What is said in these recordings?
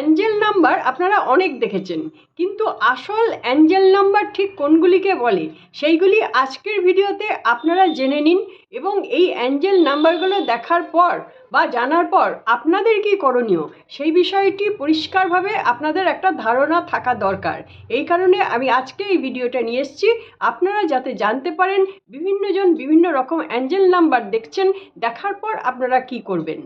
Angel number আপনারা অনেক দেখেছেন, কিন্তু আসল অ্যাঞ্জেল নাম্বার ঠিক কোনগুলিকে বলে, সেইগুলি আজকের ভিডিওতে আপনারা জেনে নিন এবং এই অ্যাঞ্জেল নাম্বারগুলো দেখার পর বা জানার পর আপনাদের কি করণীয়, সেই বিষয়টি পরিষ্কারভাবে আপনাদের একটা ধারণা থাকা দরকার। এই কারণে আমি আজকে এই ভিডিওটা নিয়ে এসেছি। আপনারা যাতে জানতে পারেন, বিভিন্নজন বিভিন্ন রকম অ্যাঞ্জেল নাম্বার দেখছেন, দেখার পর আপনারা কি করবেন।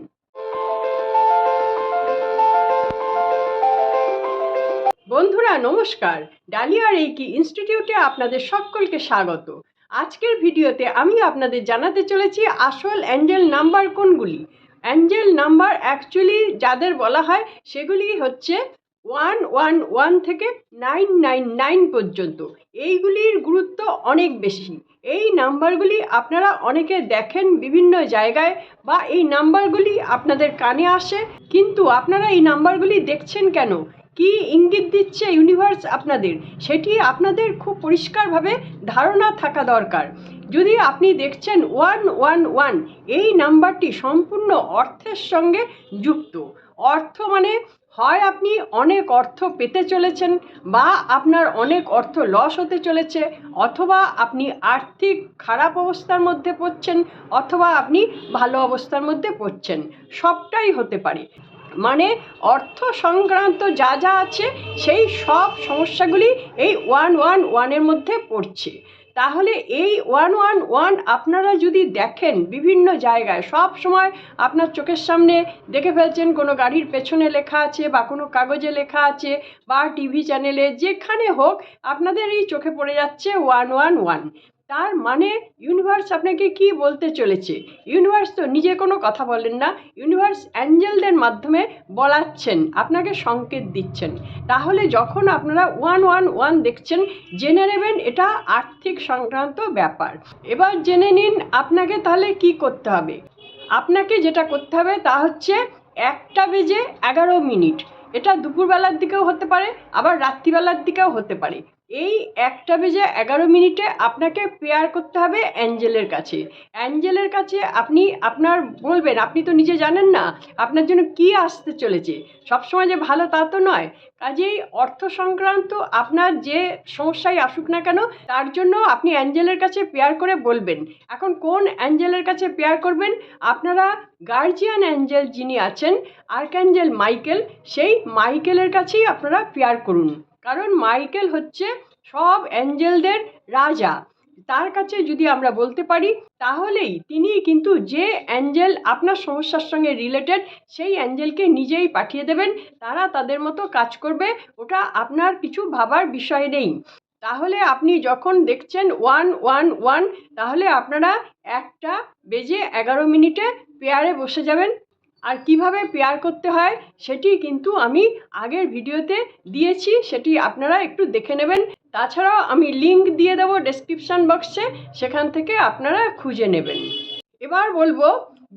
বন্ধুরা, নমস্কার। ডালিয়া রেইকি ইনস্টিটিউটে আপনাদের সকলকে স্বাগত। আজকের ভিডিওতে আমি আপনাদের জানাতে চলেছি আসল অ্যাঞ্জেল নাম্বার কোনগুলি? অ্যাঞ্জেল নাম্বার অ্যাকচুয়ালি যাদের বলা হয় সেগুলি হচ্ছে ওয়ান ওয়ান ওয়ান থেকে নাইন নাইন নাইন পর্যন্ত। এইগুলির গুরুত্ব অনেক বেশি। এই নাম্বারগুলি আপনারা অনেকে দেখেন বিভিন্ন জায়গায় বা এই নাম্বারগুলি আপনাদের কানে আসে, কিন্তু আপনারা এই নাম্বারগুলি দেখছেন কেন? কি ইঙ্গিত দিচ্ছে ইউনিভার্স আপনাদের? সেটি আপনাদের খুব পরিষ্কারভাবে ধারণা থাকা দরকার। যদি আপনি দেখছেন ওয়ান ওয়ান ওয়ান এই নাম্বারটি সম্পূর্ণ অর্থের সঙ্গে যুক্ত। অর্থ মানে হয় আপনি অনেক অর্থ পেতে চলেছেন বা আপনার অনেক অর্থ লস হতে চলেছে, অথবা আপনি আর্থিক খারাপ অবস্থার মধ্যে পড়ছেন, অথবা আপনি ভালো অবস্থার মধ্যে পড়ছেন। সবটাই হতে পারে। মানে অর্থ সংক্রান্ত যা যা আছে, সেই সব সমস্যাগুলি এই ওয়ান ওয়ান ওয়ানের মধ্যে পড়ছে। তাহলে এই ওয়ান ওয়ান ওয়ান আপনারা যদি দেখেন বিভিন্ন জায়গায়, সব সময় আপনার চোখের সামনে দেখে ফেলছেন কোনো গাড়ির পেছনে লেখা আছে বা কোনো কাগজে লেখা আছে বা টিভি চ্যানেলে যেখানে হোক আপনাদের এই চোখে পড়ে যাচ্ছে ওয়ান ওয়ান ওয়ান তার মানে ইউনিভার্স আপনাকে কি বলতে চলেছে? ইউনিভার্স তো নিজে কোনো কথা বলেন না। ইউনিভার্স অ্যাঞ্জেলদের মাধ্যমে বলাচ্ছেন, আপনাকে সংকেত দিচ্ছেন। তাহলে যখন আপনারা ওয়ান ওয়ান ওয়ান দেখছেন, জেনে নেবেন এটা আর্থিক সংক্রান্ত ব্যাপার। এবার জেনে নিন আপনাকে তাহলে কি করতে হবে? আপনাকে যেটা করতে হবে তা হচ্ছে একটা বেজে এগারো মিনিট। এটা দুপুরবেলার দিকেও হতে পারে, আবার রাত্রিবেলার দিকেও হতে পারে। এই একটা বেজে এগারো মিনিটে আপনাকে প্রেয়ার করতে হবে অ্যাঞ্জেলের কাছে। অ্যাঞ্জেলের কাছে আপনি, আপনার বলবেন, আপনি তো নিজে জানেন না, আপনার জন্য কি আসতে চলেছে। সবসময় যে ভালো তা তো নয়। কাজেই অর্থ সংক্রান্ত আপনার যে সমস্যাই আসুক না কেন, তার জন্য আপনি অ্যাঞ্জেলের কাছে পেয়ার করে বলবেন। এখন কোন অ্যাঞ্জেলের কাছে পেয়ার করবেন? আপনারা গার্জিয়ান অ্যাঞ্জেল যিনি আছেন আর্কঅ্যাঞ্জেল মাইকেল, সেই মাইকেলের কাছেই আপনারা পেয়ার করুন। কারণ মাইকেল হচ্ছে সব অ্যাঞ্জেলদের রাজা। তার কাছে যদি আমরা বলতে পারি, তাহলেই তিনি কিন্তু যে অ্যাঞ্জেল আপনার সমস্যার সঙ্গে রিলেটেড, সেই অ্যাঞ্জেলকে নিজেই পাঠিয়ে দেবেন। তারা তাদের মতো কাজ করবে, ওটা আপনার কিছু ভাবার বিষয় নেই। তাহলে আপনি যখন দেখছেন ওয়ান ওয়ান ওয়ান, তাহলে আপনারা একটা বেজে এগারো মিনিটে পেয়ারে বসে যাবেন। আর কীভাবে পেয়ার করতে হয় সেটি কিন্তু আমি আগের ভিডিওতে দিয়েছি, সেটি আপনারা একটু দেখে নেবেন। তাছাড়াও আমি লিংক দিয়ে দেবো ডেসক্রিপশান বক্সে সেখান থেকে আপনারা খুঁজে নেবেন। এবার বলব,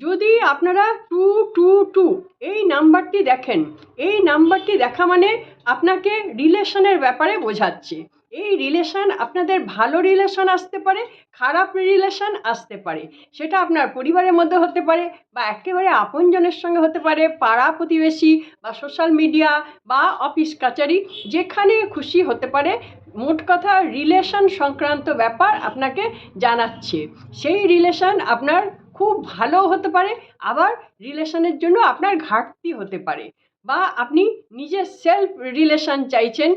যদি আপনারা টু টু টু এই নাম্বারটি দেখেন, এই নাম্বারটি দেখা মানে আপনাকে রিলেশনের ব্যাপারে বোঝাচ্ছে। এই রিলেশন আপনাদের ভালো রিলেশন আসতে পারে, খারাপ রিলেশান আসতে পারে। সেটা আপনার পরিবারের মধ্যে হতে পারে বা একেবারে আপনজনের সঙ্গে হতে পারে, পাড়া প্রতিবেশী বা সোশ্যাল মিডিয়া বা অফিস কাচারি, যেখানে খুশি হতে পারে। মোট কথা রিলেশন সংক্রান্ত ব্যাপার আপনাকে জানাচ্ছে। সেই রিলেশন আপনার খুব ভালো হতে পারে, আবার রিলেশনের জন্য আপনার ঘাটতি হতে পারে। বা আপনি নিজের সেলফ রিলেশন চাইছেন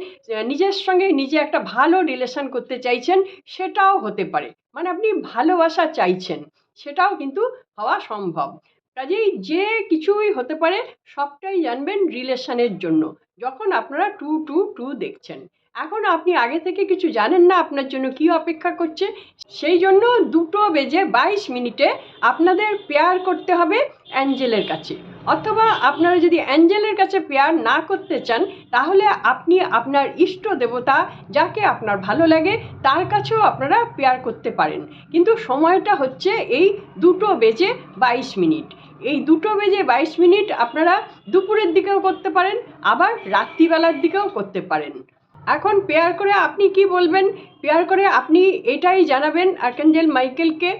নিজের সঙ্গে নিজে একটা ভালো রিলেশন করতে চাইছেন, সেটাও হতে পারে। মানে আপনি ভালোবাসা চাইছেন, সেটাও কিন্তু হওয়া সম্ভব। কাজেই যে কিছুই হতে পারে, সবটাই জানবেন রিলেশনের জন্য, যখন আপনারা টু টু টু দেখছেন। এখন আপনি আগে থেকে কিছু জানেন না আপনার জন্য কি অপেক্ষা করছে? সেই জন্য দুটো বেজে বাইশ মিনিটে আপনাদের পেয়ার করতে হবে অ্যাঞ্জেলের কাছে। অথবা আপনারা যদি অ্যাঞ্জেলের কাছে পেয়ার না করতে চান, তাহলে আপনি আপনার ইষ্ট দেবতা যাকে আপনার ভালো লাগে, তার কাছেও আপনারা পেয়ার করতে পারেন। কিন্তু সময়টা হচ্ছে এই দুটো বেজে বাইশ মিনিট। এই দুটো বেজে বাইশ মিনিট আপনারা দুপুরের দিকেও করতে পারেন, আবার রাত্রিবেলার দিকেও করতে পারেন। এখন পেয়ার করে আপনি কি বলবেন? পেয়ার করে আপনি এটাই জানাবেন আর্কেঞ্জেল মাইকেলকে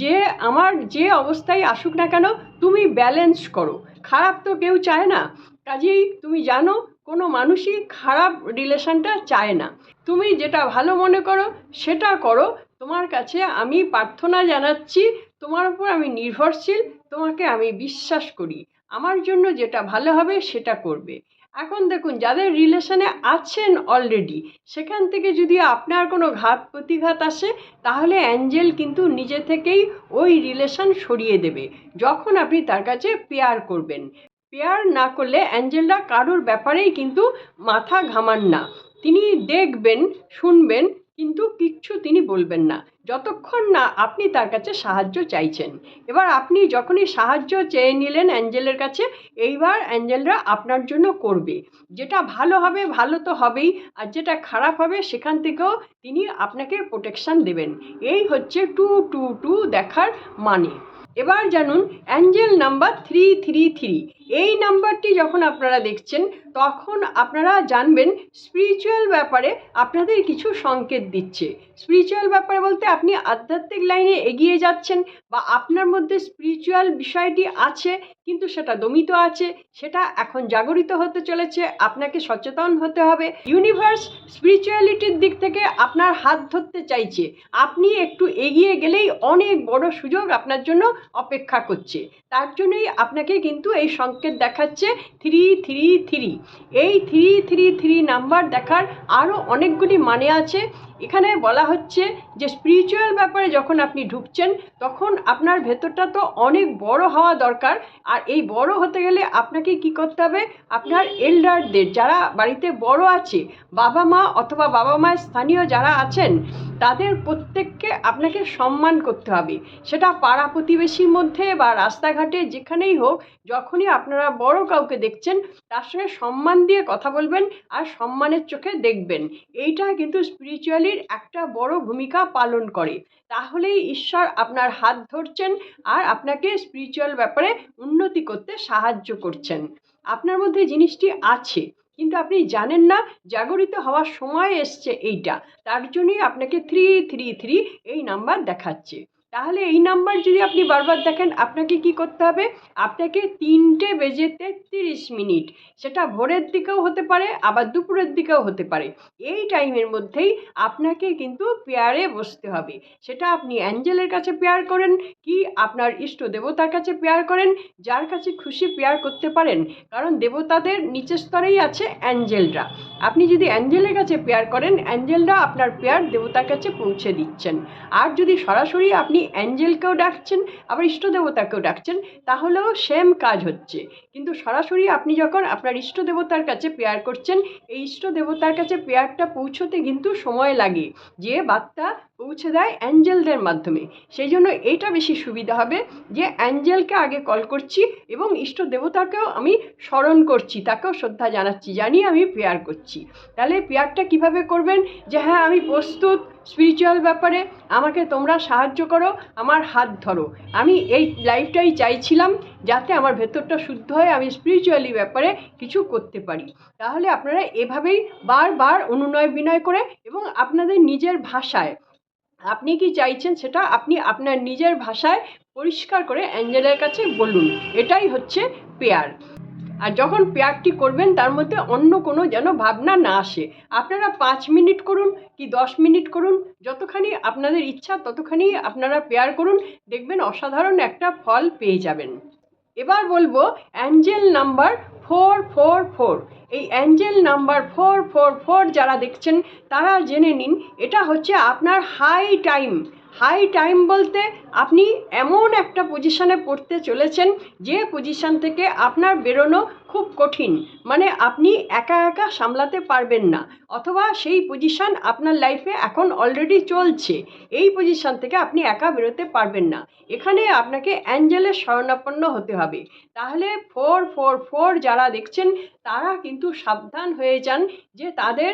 যে আমার যে অবস্থায় আসুক না কেন, তুমি ব্যালেন্স করো। খারাপ তো কেউ চায় না। কাজেই তুমি জানো, কোনো মানুষই খারাপ রিলেশনটা চায় না। তুমি যেটা ভালো মনে করো, সেটা করো। তোমার কাছে আমি প্রার্থনা জানাচ্ছি, তোমার উপর আমি নির্ভরশীল, তোমাকে আমি বিশ্বাস করি। আমার জন্য যেটা ভালো হবে, সেটা করবে। এখন দেখুন, যাদের রিলেশনে আছেন অলরেডি সেখান থেকে যদি আপনার কোনো ঘাত প্রতিঘাত আসে, তাহলে অ্যাঞ্জেল কিন্তু নিজে থেকেই ওই রিলেশন সরিয়ে দেবে, যখন আপনি তার কাছে পেয়ার করবেন। পেয়ার না করলে অ্যাঞ্জেলরা কারোর ব্যাপারেই কিন্তু মাথা ঘামান না। তিনি দেখবেন, শুনবেন কিন্তু কিচ্ছু তিনি বলবেন না। যতক্ষণ না আপনি তার কাছে সাহায্য চাইছেন। এবার আপনি যখনই সাহায্য চেয়ে নিলেন অ্যাঞ্জেলের কাছে, এইবার অ্যাঞ্জেলরা আপনার জন্য করবে। যেটা ভালো হবে, ভালো তো হবেই, আর যেটা খারাপ হবে, সেখান থেকেও তিনি আপনাকে প্রোটেকশান দেবেন। এই হচ্ছে টু টু টু দেখার মানে। এবার জানুন, angel number three three three এই নাম্বারটি যখন আপনারা দেখছেন, তখন আপনারা জানবেন স্পিরিচুয়াল ব্যাপারে আপনাদের কিছু সংকেত দিচ্ছে। স্পিরিচুয়াল ব্যাপারে বলতে আপনি আধ্যাত্মিক লাইনে এগিয়ে যাচ্ছেন বা আপনার মধ্যে স্পিরিচুয়াল বিষয়টি আছে, কিন্তু সেটা দমিত আছে, সেটা এখন জাগরিত হতে চলেছে, আপনাকে সচেতন হতে হবে। ইউনিভার্স স্পিরিচুয়ালিটির দিক থেকে আপনার হাত ধরতে চাইছে। আপনি একটু এগিয়ে গেলেই অনেক বড় সুযোগ আপনার জন্য অপেক্ষা করছে। তার জন্যই আপনাকে কিন্তু এই সংকেত দেখাচ্ছে থ্রি থ্রি থ্রি। এই থ্রি থ্রি থ্রি নাম্বার দেখার আরও অনেকগুলি মানে আছে। এখানে বলা হচ্ছে যে স্পিরিচুয়াল ব্যাপারে যখন আপনি ঢুকছেন, তখন আপনার ভেতরটা তো অনেক বড় হওয়া দরকার। আর এই বড় হতে গেলে আপনাকে কি করতে হবে? আপনার এল্ডারদের যারা বাড়িতে বড় আছে, বাবা মা অথবা বাবা মায়ের স্থানীয় যারা আছেন, তাদের প্রত্যেককে আপনাকে সম্মান করতে হবে। সেটা পাড়া প্রতিবেশীর মধ্যে বা রাস্তাঘাটে যেখানেই হোক, যখনই আপনারা বড় কাউকে দেখছেন, তার সঙ্গে সম্মান দিয়ে কথা বলবেন আর সম্মানের চোখে দেখবেন। এইটা কিন্তু স্পিরিচুয়ালির একটা বড় ভূমিকা পালন করে। তাহলেই ঈশ্বর আপনার হাত ধরছেন আর আপনাকে স্পিরিচুয়াল ব্যাপারে উন্নতি করতে সাহায্য করছেন। আপনার মধ্যে জিনিসটি আছে, কিন্তু আপনি জানেন না, জাগরিত হওয়ার সময় এসছে এইটা। তার জন্যই আপনাকে থ্রি থ্রি থ্রি এই নাম্বার দেখাচ্ছে। তাহলে এই নাম্বার যদি আপনি বারবার দেখেন, আপনাকে কি করতে হবে? আপনাকে তিনটে বেজে তেত্রিশ মিনিট, সেটা ভোরের দিকেও হতে পারে, আবার দুপুরের দিকেও হতে পারে। এই টাইমের মধ্যেই আপনাকে কিন্তু পেয়ারে বসতে হবে। সেটা আপনি অ্যাঞ্জেলের কাছে পেয়ার করেন, কি আপনার ইষ্ট দেবতার কাছে পেয়ার করেন, যার কাছে খুশি পেয়ার করতে পারেন, কারণ দেবতাদের নিচের স্তরেই আছে অ্যাঞ্জেলরা। আপনি যদি অ্যাঞ্জেলের কাছে পেয়ার করেন, অ্যাঞ্জেলরা আপনার পেয়ার দেবতার কাছে পৌঁছে দিচ্ছেন। আর যদি সরাসরি আপনি অ্যাঞ্জেলকেও ডাকছেন, আবার ইষ্ট দেবতাকেও ডাকছেন, তাহলেও সেম কাজ হচ্ছে। কিন্তু সরাসরি আপনি যখন আপনার ইষ্ট দেবতার কাছে প্রেয়ার করছেন, এই ইষ্ট দেবতার কাছে প্রেয়ারটা পৌঁছতে কিন্তু সময় লাগে। যে বার্তা পৌঁছে দেয় অ্যাঞ্জেলদের মাধ্যমে। সেই জন্য এইটা বেশি সুবিধা হবে যে অ্যাঞ্জেলকে আগে কল করছি এবং ইষ্ট দেবতাকেও আমি স্মরণ করছি, তাকেও শ্রদ্ধা জানাচ্ছি, জানিয়ে আমি পেয়ার করছি। তাহলে পেয়ারটা কীভাবে করবেন? যে হ্যাঁ আমি প্রস্তুত স্পিরিচুয়াল ব্যাপারে, আমাকে তোমরা সাহায্য করো, আমার হাত ধরো। আমি এই লাইফটাই চাইছিলাম যাতে আমার ভেতরটা শুদ্ধ হয়, আমি স্পিরিচুয়ালি ব্যাপারে কিছু করতে পারি। তাহলে আপনারা এভাবেই বারবার অনুনয় বিনয় করে এবং আপনাদের নিজের ভাষায় আপনি কি চাইছেন সেটা আপনি আপনার নিজের ভাষায় পরিষ্কার করে অ্যাঞ্জেলের কাছে বলুন। এটাই হচ্ছে পেয়ার। আর যখন পেয়ারটি করবেন, তার মধ্যে অন্য কোনো যেন ভাবনা না আসে। আপনারা পাঁচ মিনিট করুন কি দশ মিনিট করুন, যতখানি আপনাদের ইচ্ছা ততখানি আপনারা পেয়ার করুন, দেখবেন অসাধারণ একটা ফল পেয়ে যাবেন। এবার বলব angel number four four four এই angel number four four four যারা দেখছেন, তারা জেনে নিন, এটা হচ্ছে আপনার হাই টাইম হাই টাইম বলতে আপনি এমন একটা পজিশানে পড়তে চলেছেন যে পজিশান থেকে আপনার বেরোনো খুব কঠিন। মানে আপনি একা একা সামলাতে পারবেন না। অথবা সেই পজিশান আপনার লাইফে এখন অলরেডি চলছে। এই পজিশান থেকে আপনি একা বেরোতে পারবেন না। এখানে আপনাকে অ্যাঞ্জেলের শরণাপন্ন হতে হবে। তাহলে ফোর ফোর ফোর যারা দেখছেন, তারা কিন্তু সাবধান হয়ে যান যে তাদের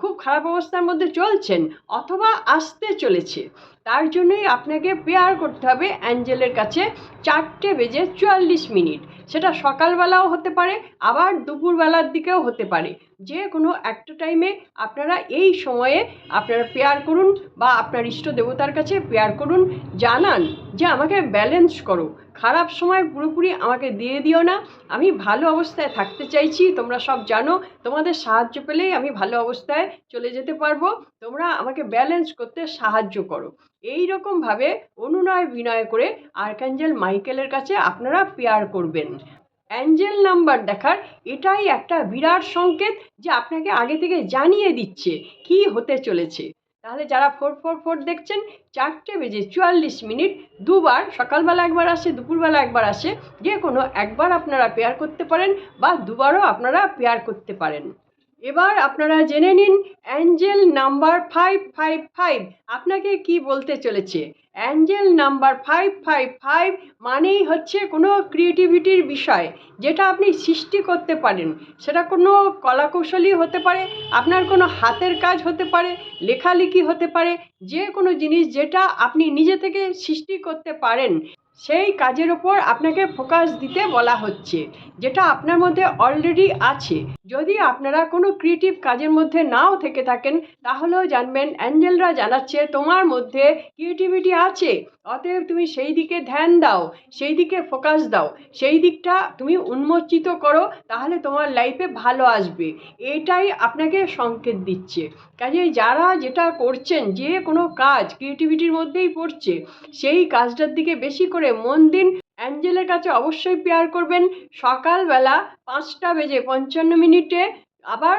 খুব খারাপ অবস্থার মধ্যে চলছেন অথবা আসতে চলেছে। তার জন্যই আপনাকে পেয়ার করতে হবে অ্যাঞ্জেলের কাছে চারটে বেজে চুয়াল্লিশ মিনিট। সেটা সকালবেলাও হতে পারে, আবার দুপুরবেলার দিকেও হতে পারে। যে কোনো একটা টাইমে আপনারা এই সময়ে আপনারা প্রেয়ার করুন বা আপনার ইষ্ট দেবতার কাছে প্রেয়ার করুন, জানান যে আমাকে ব্যালেন্স করো। খারাপ সময় পুরোপুরি আমাকে দিয়ে দিও না। আমি ভালো অবস্থায় থাকতে চাইছি, তোমরা সব জানো। তোমাদের সাহায্য পেলেই আমি ভালো অবস্থায় চলে যেতে পারব। তোমরা আমাকে ব্যালেন্স করতে সাহায্য করো। এই রকমভাবে অনুনয় বিনয় করে আর্কাঞ্জেল মাইকেলের কাছে আপনারা পেয়ার করবেন। অ্যাঞ্জেল নাম্বার দেখার এটাই একটা বিরাট সংকেত যে আপনাকে আগে থেকে জানিয়ে দিচ্ছে কি হতে চলেছে। তাহলে যারা ফোর ফোর ফোর দেখছেন, চারটে বেজে চুয়াল্লিশ মিনিট, দুবার, সকালবেলা একবার আসে, দুপুরবেলা একবার আসে, যে কোনো একবার আপনারা পেয়ার করতে পারেন বা দুবারও আপনারা পেয়ার করতে পারেন। এবার আপনারা জেনে নিন angel number five five five আপনাকে কি বলতে চলেছে? Angel number five five five মানেই হচ্ছে কোনো ক্রিয়েটিভিটির বিষয় যেটা আপনি সৃষ্টি করতে পারেন। সেটা কোনো কলাকৌশলী হতে পারে, আপনার কোনো হাতের কাজ হতে পারে, লেখালেখি হতে পারে, যে কোনো জিনিস যেটা আপনি নিজে থেকে সৃষ্টি করতে পারেন। সেই কাজের ওপর আপনাকে ফোকাস দিতে বলা হচ্ছে, যেটা আপনার মধ্যে অলরেডি আছে। যদি আপনারা কোনো ক্রিয়েটিভ কাজের মধ্যে নাও থেকে থাকেন, তাহলেও জানবেন, অ্যাঞ্জেলরা জানাচ্ছে তোমার মধ্যে ক্রিয়েটিভিটি আছে। অতএব তুমি সেই দিকে ধ্যান দাও, সেই দিকে ফোকাস দাও, সেই দিকটা তুমি উন্মোচিত করো, তাহলে তোমার লাইফে ভালো আসবে। এটাই আপনাকে সংকেত দিচ্ছে। কাজেই যারা যেটা করছেন, যে কোনো কাজ ক্রিয়েটিভিটির মধ্যেই পড়ছে, সেই কাজটার দিকে বেশি করে মন দিন। অ্যাঞ্জেলের কাছে অবশ্যই পেয়ার করবেন। সকালবেলা পাঁচটা বেজে পঞ্চান্ন মিনিটে, আবার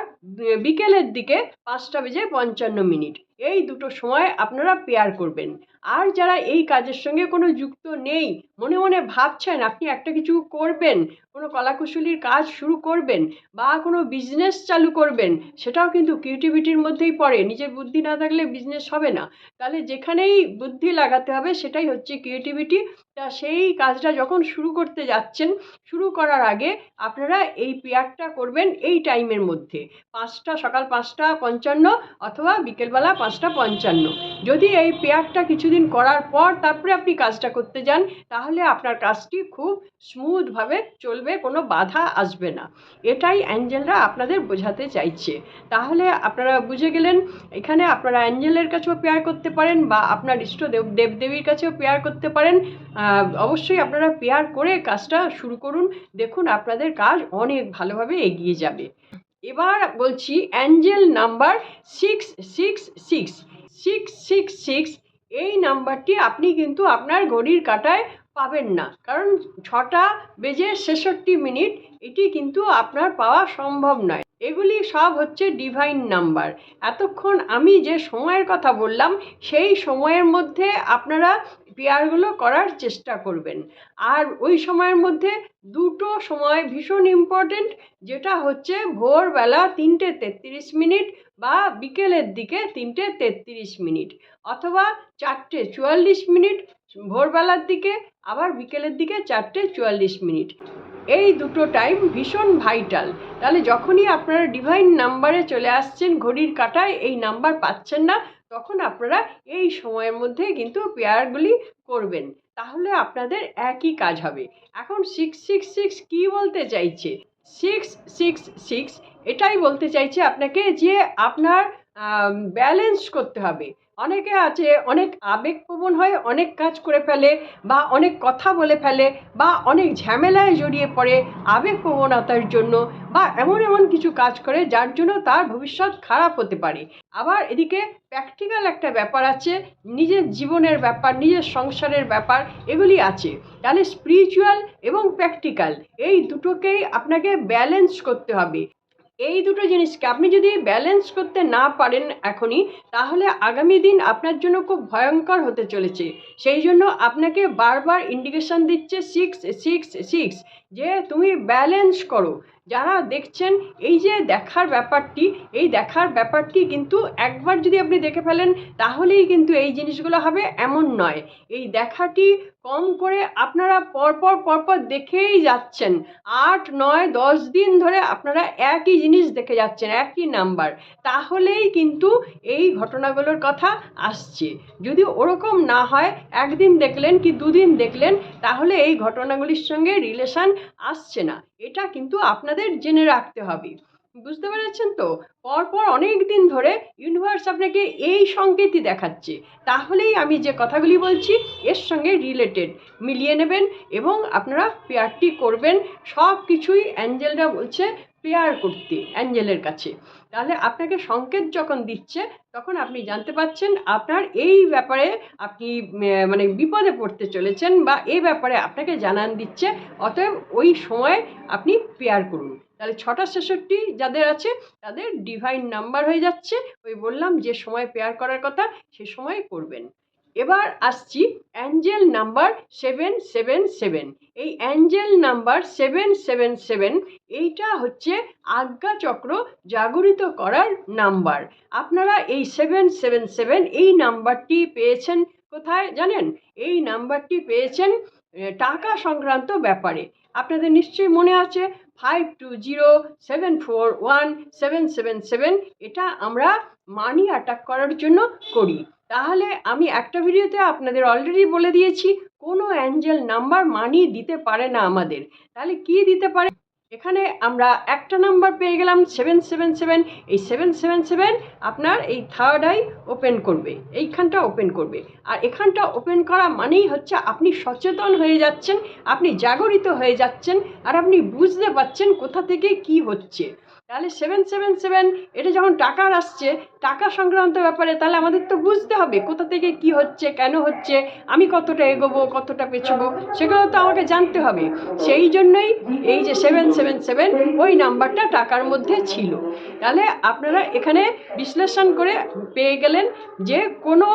বিকেলের দিকে পাঁচটা বেজে পঞ্চান্ন মিনিট। এই দুটো সময় আপনারা পেয়ার করবেন। আর যারা এই কাজের সঙ্গে কোনো যুক্ত নেই, মনে মনে ভাবছেন আপনি একটা কিছু করবেন, কোনো কলাকুশলীর কাজ শুরু করবেন বা কোনো বিজনেস চালু করবেন, সেটাও কিন্তু ক্রিয়েটিভিটির মধ্যেই পড়ে। নিজের বুদ্ধি না থাকলে বিজনেস হবে না। তাহলে যেখানেই বুদ্ধি লাগাতে হবে, সেটাই হচ্ছে ক্রিয়েটিভিটি তা সেই কাজটা যখন শুরু করতে যাচ্ছেন, শুরু করার আগে আপনারা এই পেয়ারটা করবেন এই টাইমের মধ্যে। পাঁচটা, সকাল পাঁচটা পঞ্চান্ন অথবা বিকেলবেলা পাঁচটা পঞ্চান্ন। যদি এই পেয়ারটা কিছুদিন করার পর তারপরে আপনি কাজটা করতে যান, তাহলে আপনার কাজটি খুব স্মুথভাবে চলবে, কোনো বাধা আসবে না। এটাই অ্যাঞ্জেলরা আপনাদের বোঝাতে চাইছে। তাহলে আপনারা বুঝে গেলেন, এখানে আপনারা অ্যাঞ্জেলের কাছেও পেয়ার করতে পারেন বা আপনার ইষ্ট দেব, দেবদেবীর কাছেও পেয়ার করতে পারেন। অবশ্যই আপনারা পেয়ার করে কাজটা শুরু করুন। দেখুন আপনাদের কাজ অনেক ভালোভাবে এগিয়ে যাবে। এবার বলছি angel number six six six six six six এই নাম্বারটি আপনি কিন্তু আপনার ঘড়ির কাঁটায় পাবেন না। কারণ ছটা বেজে ছেষট্টি মিনিট, এটি কিন্তু আপনার পাওয়া সম্ভব নয়। এগুলি সব হচ্ছে ডিভাইন নাম্বার। এতক্ষণ আমি যে সময়ের কথা বললাম, সেই সময়ের মধ্যে আপনারা পেয়ারগুলো করার চেষ্টা করবেন। আর ওই সময়ের মধ্যে দুটো সময় ভীষণ ইম্পর্টেন্ট যেটা হচ্ছে ভোরবেলা তিনটে তেত্রিশ মিনিট বা বিকেলের দিকে তিনটে তেত্রিশ মিনিট। অথবা চারটে চুয়াল্লিশ মিনিট ভোরবেলার দিকে, আবার বিকেলের দিকে চারটে চুয়াল্লিশ মিনিট। এই দুটো টাইম ভীষণ ভাইটাল তাহলে যখনই আপনারা ডিভাইন নাম্বারে চলে আসছেন, ঘড়ির কাঁটায় এই নাম্বার পাচ্ছেন না, তখন আপনারা এই সময়ের মধ্যে কিন্তু পেয়ারগুলি করবেন। তাহলে আপনাদের একই কাজ হবে। এখন সিক্স সিক্স সিক্স কী বলতে চাইছে? সিক্স সিক্স সিক্স এটাই বলতে চাইছে আপনাকে যে আপনার ব্যালেন্স করতে হবে। অনেকে আছে, অনেক আবেগপ্রবণ হয়ে অনেক কাজ করে ফেলে বা অনেক কথা বলে ফেলে বা অনেক ঝামেলায় জড়িয়ে পড়ে আবেগপ্রবণতার জন্য বা এমন এমন কিছু কাজ করে যার জন্য তার ভবিষ্যৎ খারাপ হতে পারে। আবার এদিকে প্র্যাকটিক্যাল একটা ব্যাপার আছে, নিজের জীবনের ব্যাপার, নিজের সংসারের ব্যাপার এগুলি আছে। তাহলে স্পিরিচুয়াল এবং প্র্যাকটিক্যাল এই দুটোকেই আপনাকে ব্যালেন্স করতে হবে। এই দুটো জিনিসকে আপনি যদি ব্যালেন্স করতে না পারেন এখনই, তাহলে আগামী দিন আপনার জন্য খুব ভয়ঙ্কর হতে চলেছে। সেই জন্য আপনাকে বারবার ইন্ডিকেশন দিচ্ছে সিক্স সিক্স সিক্স যে তুমি ব্যালেন্স করো। যারা দেখছেন, এই যে দেখার ব্যাপারটি, এই দেখার ব্যাপারটি কিন্তু একবার যদি আপনি দেখে ফেলেন, তাহলেই কিন্তু এই জিনিসগুলো হবে এমন নয়। এই দেখাটি কম করে আপনারা পরপর পরপর দেখেই যাচ্ছেন। আট, নয়, দশ দিন ধরে আপনারা একই জিনিস দেখে যাচ্ছেন, একই নাম্বার। তাহলেই কিন্তু এই ঘটনাগুলোর কথা আসছে। যদি ওরকম না হয়, একদিন দেখলেন কি দুদিন দেখলেন, তাহলে এই ঘটনাগুলির সঙ্গে রিলেশন আসছে না। এটা কিন্তু আপনাদের জেনে রাখতে হবে। বুঝতে পেরেছেন তো? পরপর অনেক দিন ধরে ইউনিভার্স আপনাকে এই সংকেতই দেখাচ্ছে। তাহলেই আমি যে কথাগুলি বলছি, এর সঙ্গে রিলেটেড মিলিয়ে নেবেন এবং আপনারা পেয়ারটি করবেন। সব কিছুই অ্যাঞ্জেলরা বলছে পেয়ার করতে অ্যাঞ্জেলের কাছে। তাহলে আপনাকে সংকেত যখন দিচ্ছে, তখন আপনি জানতে পাচ্ছেন আপনার এই ব্যাপারে আপনি মানে বিপদে পড়তে চলেছেন বা এই ব্যাপারে আপনাকে জানান দিচ্ছে, অতএব ওই সময় আপনি পেয়ার করুন। তাহলে ছটা ছেষট্টি যাদের আছে, তাদের ডিভাইন নাম্বার হয়ে যাচ্ছে। ওই বললাম যে সময় পেয়ার করার কথা, সে সময় করবেন। এবার আসছি angel number seven seven seven এই angel number seven seven seven এইটা হচ্ছে আজ্ঞাচক্র জাগরিত করার নাম্বার আপনারা এই সেভেন সেভেন সেভেন এই নাম্বারটি পেয়েছেন কোথায় জানেন? এই নাম্বারটি পেয়েছেন টাকা সংক্রান্ত ব্যাপারে। আপনাদের নিশ্চয়ই মনে আছে five two zero seven four one seven seven seven এটা আমরা মানি অ্যাটাক করার জন্য করি। তাহলে আমি একটা ভিডিওতে আপনাদের অলরেডি বলে দিয়েছি, কোনো অ্যাঞ্জেল নাম্বার মানি দিতে পারে না আমাদের। তাহলে কি দিতে পারে? এখানে আমরা একটা নাম্বার পেয়ে গেলাম সেভেন সেভেন সেভেন এই সেভেন সেভেন সেভেন আপনার এই থার্ড আই ওপেন করবে, এইখানটা ওপেন করবে। আর এখানটা ওপেন করা মানেই হচ্ছে আপনি সচেতন হয়ে যাচ্ছেন, আপনি জাগরিত হয়ে যাচ্ছেন, আর আপনি বুঝতে পারছেন কোথা থেকে কি হচ্ছে। তাহলে সেভেন সেভেন সেভেন এটা যখন টাকার আসছে, টাকা সংক্রান্ত ব্যাপারে তাহলে আমাদের তো বুঝতে হবে কোথা থেকে কি হচ্ছে, কেন হচ্ছে, আমি কতটা এগোবো, কতটা পেছবো, সেগুলো তো আমাকে জানতে হবে। সেই জন্যই এই যে সেভেন সেভেন সেভেন ওই নাম্বারটা টাকার মধ্যে ছিল। তাহলে আপনারা এখানে বিশ্লেষণ করে পেয়ে গেলেন যে কোনো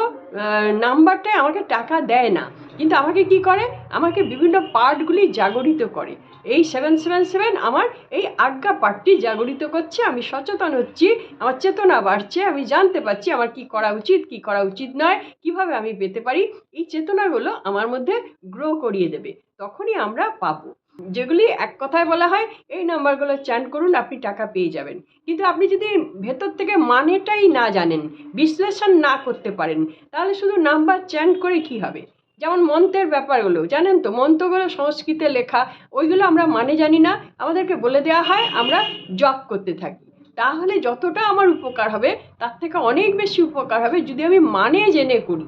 নাম্বারটাই আমাকে টাকা দেয় না। কিন্তু আমাকে কি করে? আমাকে বিভিন্ন পার্টগুলি জাগরিত করে। এই সেভেন সেভেন সেভেন আমার এই আজ্ঞা পার্টটি জাগরিত করছে, আমি সচেতন হচ্ছি, আমার চেতনা বাড়ছে, আমি জানতে পারছি আমার কি করা উচিত, কি করা উচিত নয়, কীভাবে আমি পেতে পারি, এই চেতনাগুলো আমার মধ্যে গ্রো করিয়ে দেবে, তখনই আমরা পাবো। যেগুলি এক কথায় বলা হয়, এই নাম্বারগুলো চ্যান্ট করুন, আপনি টাকা পেয়ে যাবেন। কিন্তু আপনি যদি ভেতর থেকে মানেটাই না জানেন, বিশ্লেষণ না করতে পারেন, তাহলে শুধু নাম্বার চ্যান্ট করে কি হবে? যেমন মন্ত্রের ব্যাপারগুলো, জানেন তো? মন্ত্রগুলো সংস্কৃতে লেখা, ওইগুলো আমরা মানে জানি না, আমাদেরকে বলে দেওয়া হয়, আমরা জপ করতে থাকি। তাহলে যতটা আমার উপকার হবে, তার থেকে অনেক বেশি উপকার হবে যদি আমি মানে জেনে করি।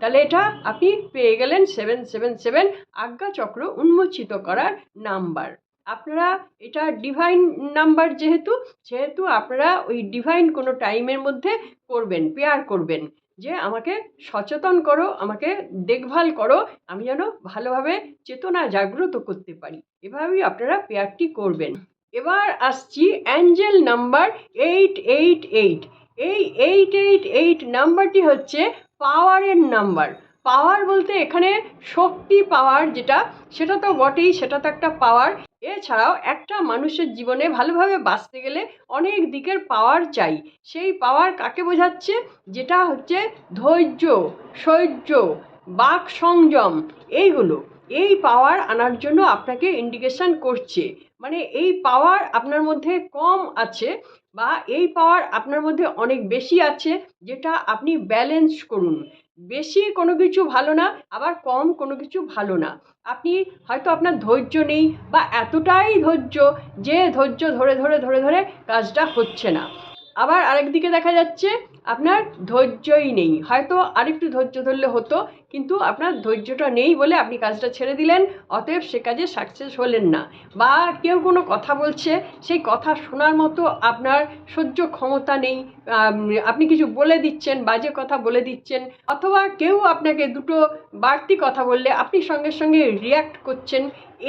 তাহলে এটা আপনি পেয়ে গেলেন সেভেন সেভেন সেভেন আজ্ঞাচক্র উন্মোচিত করার নাম্বার। আপনারা এটা ডিভাইন নাম্বার যেহেতু, সেহেতু আপনারা ওই ডিভাইন কোনো টাইমের মধ্যে করবেন পেয়ার করবেন। যে আমাকে সচেতন করো, আমাকে দেখভাল করো, আমি যেন ভালোভাবে চেতনা জাগ্রত করতে পারি। এভাবেই আপনারা পেয়ারটি করবেন। এবার আসছি angel number eight eight eight এই এইট এইট এইট নাম্বারটি হচ্ছে পাওয়ারের নাম্বার। পাওয়ার বলতে এখানে শক্তি পাওয়ার যেটা, সেটা তো বটেই, সেটা তো একটা পাওয়ার। এছাড়াও একটা মানুষের জীবনে ভালোভাবে বাঁচতে গেলে অনেক দিকের পাওয়ার চাই। সেই পাওয়ার কাকে বোঝাচ্ছে? যেটা হচ্ছে ধৈর্য, সহ্য, বাক সংযম এইগুলো। এই পাওয়ার আনার জন্য আপনাকে ইন্ডিকেশন করছে। মানে এই পাওয়ার আপনার মধ্যে কম আছে বা এই পাওয়ার আপনার মধ্যে অনেক বেশি আছে, যেটা আপনি ব্যালেন্স করুন। বেশি কোনো কিছু ভালো না, আবার কম কোনো কিছু ভালো না। আপনি হয়তো আপনার ধৈর্য নেই বা এতটাই ধৈর্য যে ধৈর্য ধরে ধরে ধরে ধরে কাজটা হচ্ছে না। আবার আরেকদিকে দেখা যাচ্ছে, আপনার ধৈর্যই নেই। হয়তো আরেকটু ধৈর্য ধরলে হতো কিন্তু আপনার ধৈর্যটা নেই বলে আপনি কাজটা ছেড়ে দিলেন, অতএব সে কাজে সাকসেস হলেন না। বা কেউ কোনো কথা বলছে, সেই কথা শোনার মতো আপনার সহ্য ক্ষমতা নেই আপনি কিছু বলে দিচ্ছেন, বাজে কথা বলে দিচ্ছেন, অথবা কেউ আপনাকে দুটো বাড়তি কথা বললে আপনি সঙ্গে সঙ্গে রিয়্যাক্ট করছেন,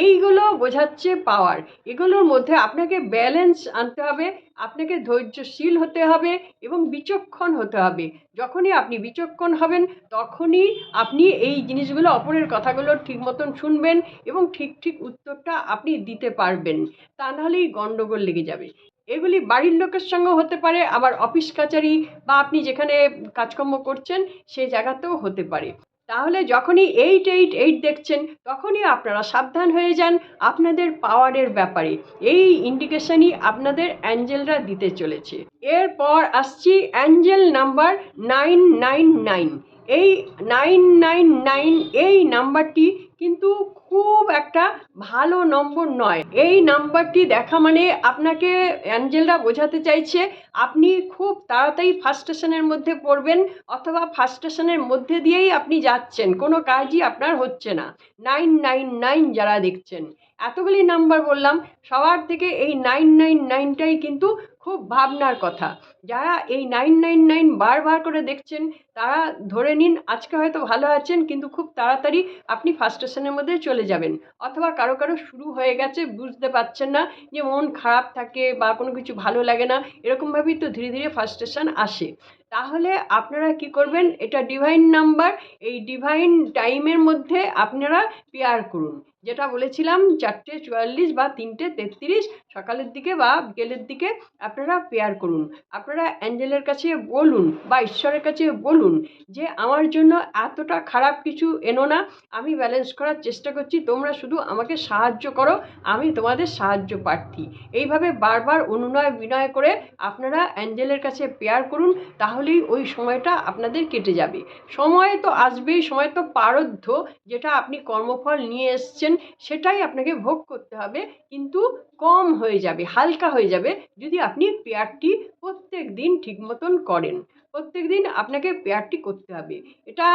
এইগুলো বোঝাচ্ছে পাওয়ার এগুলোর মধ্যে আপনাকে ব্যালেন্স আনতে হবে, আপনাকে ধৈর্যশীল হতে হবে এবং বিচক্ষণ হতে হবে। যখনই আপনি বিচক্ষণ হবেন, তখনই আপনি আপনি এই জিনিসগুলো অপরের কথাগুলো ঠিক মতন শুনবেন এবং ঠিক ঠিক উত্তরটা আপনি দিতে পারবেন। তা নাহলেই গণ্ডগোল লেগে যাবে। এগুলি বাড়ির লোকের সঙ্গেও হতে পারে, আবার অফিস কাচারি বা আপনি যেখানে কাজকর্ম করছেন সেই জায়গাতেও হতে পারে। তাহলে যখনই এইট এইট এইট দেখছেন, তখনই আপনারা সাবধান হয়ে যান আপনাদের পাওয়ারের ব্যাপারে। এই ইন্ডিকেশনই আপনাদের অ্যাঞ্জেলরা দিতে চলেছে। এরপর আসছি angel number nine nine nine. এই নাইন নাইন নাইন এই নাম্বারটি কিন্তু খুব একটা ভালো নম্বর নয়। এই নাম্বারটি দেখা মানে আপনাকে অ্যাঞ্জেলরা বোঝাতে চাইছে, আপনি খুব তাড়াতাড়ি ফার্স্ট স্টেশনের মধ্যে পড়বেন অথবা ফার্স্ট স্টেশনের মধ্যে দিয়েই আপনি যাচ্ছেন, কোনো কাজই আপনার হচ্ছে না। নাইন নাইন নাইন যারা দেখছেন, এতগুলি নাম্বার বললাম, সবার থেকে এই নাইন নাইন নাইনটাই কিন্তু খুব ভাবনার কথা। যারা এই নাইন নাইন নাইন বারবার করে দেখছেন, তারা ধরে নিন আজকে হয়তো ভালো আছেন, কিন্তু খুব তাড়াতাড়ি আপনি ফার্স্ট স্টেশনের মধ্যে চলে যাবেন। অথবা কারও কারও শুরু হয়ে গেছে, বুঝতে পারছেন না যে মন খারাপ থাকে বা কোনো কিছু ভালো লাগে না এরকমভাবেই তো ধীরে ধীরে ফার্স্ট স্টেশন আসে। তাহলে আপনারা কি করবেন, এটা ডিভাইন নাম্বার এই ডিভাইন টাইমের মধ্যে আপনারা পেয়ার করুন। যেটা বলেছিলাম, চারটে চুয়াল্লিশ বা তিনটে তেত্রিশ, সকালের দিকে বা বিকেলের দিকে আপনারা পেয়ার করুন। আপনারা অ্যাঞ্জেলের কাছে বলুন বা ঈশ্বরের কাছে বলুন যে, আমার জন্য এতটা খারাপ কিছু এনো না। আমি ব্যালেন্স করার চেষ্টা করছি। তোমরা শুধু আমাকে সাহায্য করো। আমি তোমাদের সাহায্য প্রার্থী। এইভাবে বারবার অনুনয় বিনয় করে আপনারা অ্যাঞ্জেলের কাছে পেয়ার করুন, তাহলেই ওই সময়টা আপনাদের কেটে যাবে। সময় তো আসবেই, সময় তো পারদ্ধ, যেটা আপনি কর্মফল নিয়ে এসছেন, সেটাই আপনাকে ভোগ করতে হবে। কিন্তু কম হয়ে যাবে, হালকা হয়ে যাবে যদি আপনি পেয়ারটি প্রত্যেক দিন ঠিক মতন করেন। প্রত্যেক দিন আপনাকে পেয়ারটি করতে হবে। এটা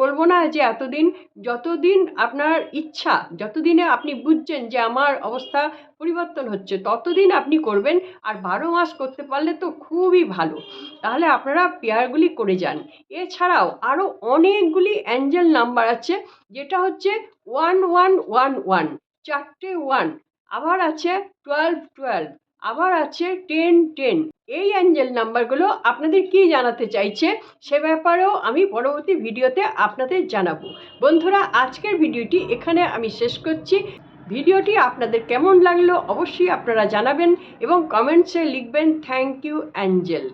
বলব না যে এতদিন, যতদিন আপনার ইচ্ছা, যতদিনে আপনি বুঝছেন যে আমার অবস্থা পরিবর্তন হচ্ছে, ততদিন আপনি করবেন। আর বারো মাস করতে পারলে তো খুবই ভালো। তাহলে আপনারা পেয়ারগুলি করে যান। এছাড়াও আরও অনেকগুলি অ্যাঞ্জেল নাম্বার আছে, যেটা হচ্ছে ওয়ান ওয়ান ওয়ান ওয়ান চারটে ওয়ান আবার আছে টুয়েলভ টুয়েলভ আবার আছে টেন টেন এই অ্যাঞ্জেল নাম্বারগুলো আপনাদের কি জানাতে চাইছে সে ব্যাপারেও আমি পরবর্তী ভিডিওতে আপনাদের জানাব। বন্ধুরা, আজকের ভিডিওটি এখানে আমি শেষ করছি। ভিডিওটি আপনাদের কেমন লাগল অবশ্যই আপনারা জানাবেন এবং কমেন্টসে লিখবেন থ্যাংক ইউ অ্যাঞ্জেল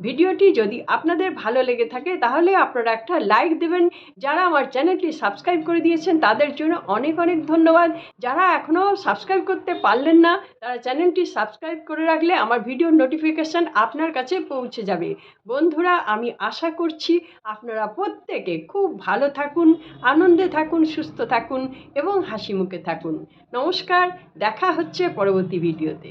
ভিডিওটি যদি আপনাদের ভালো লেগে থাকে, তাহলে আপনারা একটা লাইক দেবেন। যারা আমার চ্যানেলটি সাবস্ক্রাইব করে দিয়েছেন, তাদের জন্য অনেক অনেক ধন্যবাদ। যারা এখনও সাবস্ক্রাইব করতে পারলেন না, তারা চ্যানেলটি সাবস্ক্রাইব করে রাখলে আমার ভিডিওর নোটিফিকেশান আপনার কাছে পৌঁছে যাবে। বন্ধুরা, আমি আশা করছি আপনারা প্রত্যেকে খুব ভালো থাকুন, আনন্দে থাকুন, সুস্থ থাকুন এবং হাসি মুখে থাকুন। নমস্কার, দেখা হচ্ছে পরবর্তী ভিডিওতে